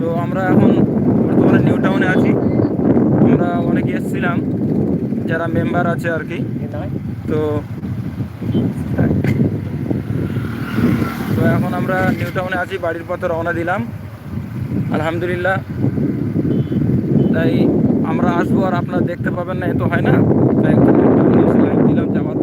তো আমরা এখন বর্তমানে নিউ টাউনে আছি। আমরা অনেকে এসেছিলাম, যারা মেম্বার আছে আর কি। তো তো এখন আমরা নিউ টাউনে আছি, বাড়ির পথে রওনা দিলাম। আলহামদুলিল্লাহ। তাই আমরা আসব আর আপনারা দেখতে পাবেন না, এ তো হয় না। তাই দিলাম, যাওয়ার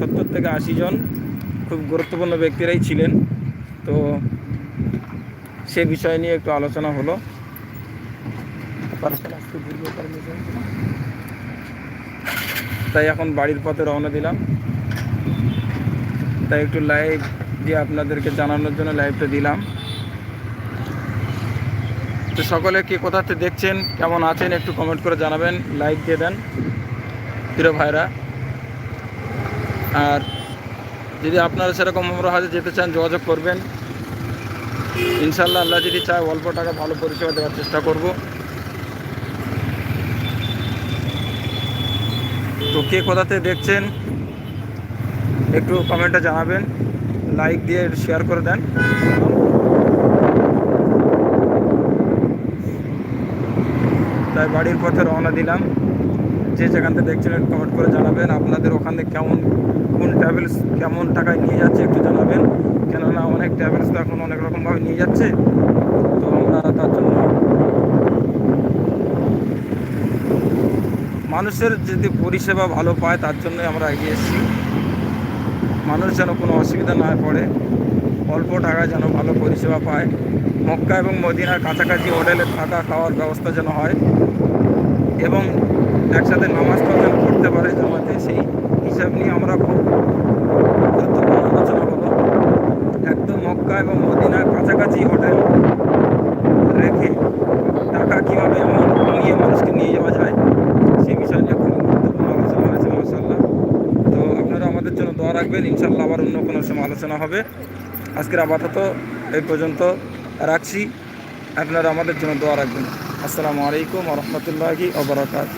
সত্তর থেকে আশি জন খুব গুরুত্বপূর্ণ ব্যক্তিরাই ছিলেন। তো সে বিষয় নিয়ে একটু আলোচনা হলো। তাই এখন বাড়ির পথে রওনা দিলাম। তাই একটু লাইভ দিয়ে আপনাদেরকে জানানোর জন্য লাইভটা দিলাম। তো সকলে কে কোথাতে দেখছেন, কেমন আছেন, একটু কমেন্ট করে জানাবেন লাইক দিয়ে দেন। প্রিয় ভাইরা আর যদি আপনারা সেরকম আমরা যেতে চান, যোগাযোগ করবেন। ইনশাল্লাহ আল্লাহ যদি চায়, অল্প টাকা ভালো পরিষেবা দেওয়ার চেষ্টা করব। তো কে কোথাতে দেখছেন, একটু কমেন্টে জানাবেন। লাইক দিয়ে শেয়ার করে দেন। তাই বাড়ির পথে রওনা দিলাম। যে যেখান থেকে একটু কমেন্ট করে জানাবেন। আপনাদের ওখানে কেমন, কোন ট্রাভেলস কেমন টাকায় নিয়ে যাচ্ছে একটু জানাবেন। কেননা অনেক ট্রাভেলস তো এখন অনেক রকমভাবে নিয়ে যাচ্ছে। তো আমরা তার জন্য মানুষের যদি পরিষেবা ভালো পায়, তার জন্যই আমরা এগিয়ে এসেছি। মানুষ যেন কোনো অসুবিধা না পড়ে, অল্প টাকায় যেন ভালো পরিষেবা পায়। মক্কা এবং মদিনার কাছাকাছি হোটেলে থাকা, খাওয়ার ব্যবস্থা যেন হয়। এবং একসাথে নামাজ যেন পড়তে পারে জামাতে, সেই হিসাব নিয়ে আমরা খুব গুরুত্বপূর্ণ আলোচনা হলো। একদম মক্কা এবং মদিনার কাছাকাছি হোটেল রেখে টাকা কীভাবে নিয়ে মানুষকে নিয়ে যাওয়া যায় সেই বিষয় নিয়ে খুব গুরুত্বপূর্ণ আলোচনা হয়েছে মাসাল্লাহ তো আপনারা আমাদের জন্য দোয়া রাখবেন ইনশাল্লাহ আবার অন্য কোনো সময় আলোচনা হবে। আজকের আপাতত এই পর্যন্ত রাখছি। আপনারা আমাদের জন্য দোয়া রাখবেন। আসসালামু আলাইকুম রহমতুল্লাহি ওবরাকাত